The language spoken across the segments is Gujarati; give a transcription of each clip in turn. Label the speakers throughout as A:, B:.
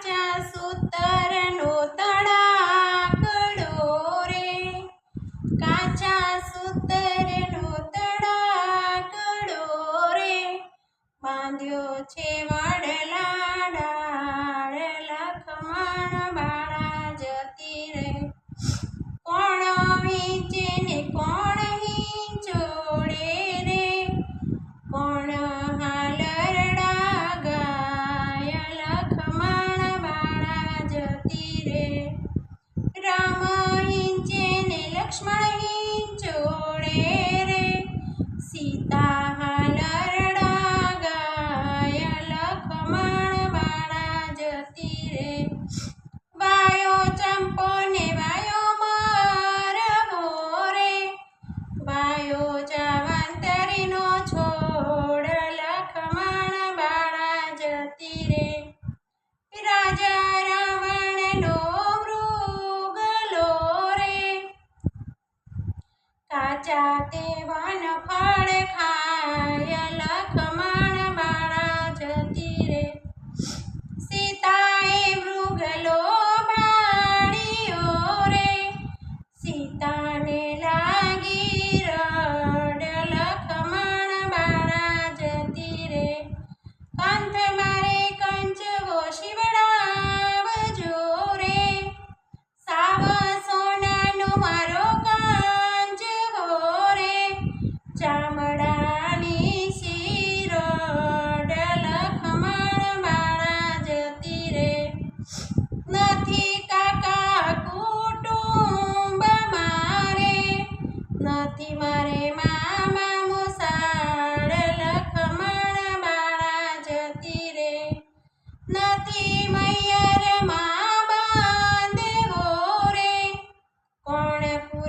A: કાચા સૂતરનો તડાકડો રે. કાચા સૂતરનો તડાકડો રે. બાંધ્યો છે વા લક્ષ્મણની જોડે રે. ગાય લખમણ જતી સાચા તે વન ફળ ખાય લખમણ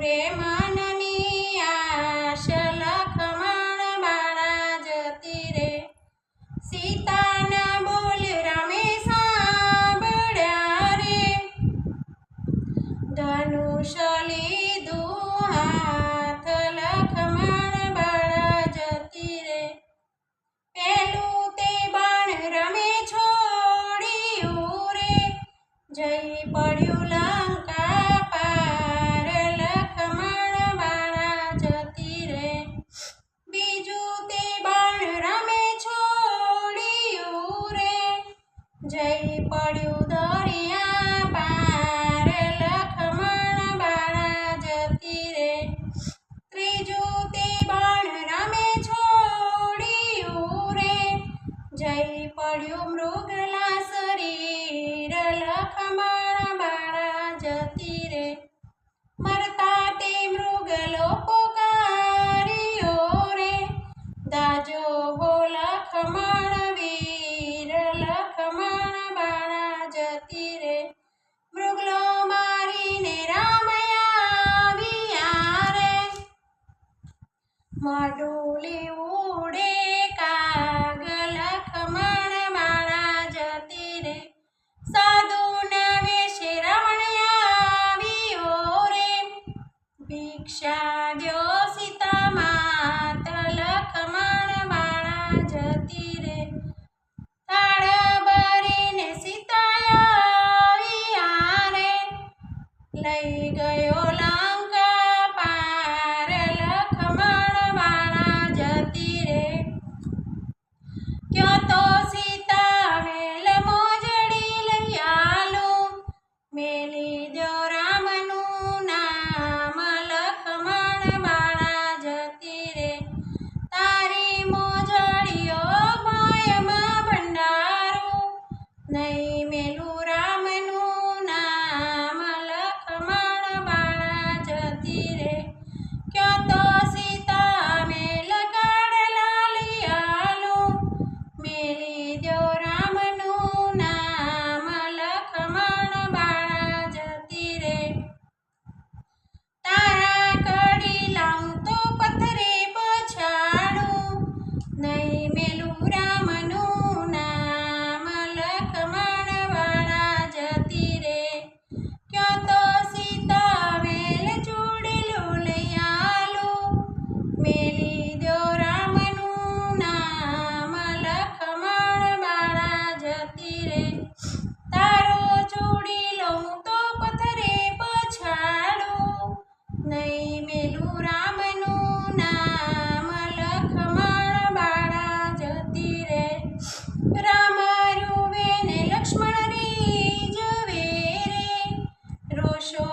A: ప్రేమ મારા મારા જતી રે. મરતા તે મૃગ લોકો કારીઓ રે. દાજો દીક્ષા દ્યો સીતા માતા લખમણ બાળા જતી રે. થાળ ભરીને સીતા આવી આરે લઈ ગયો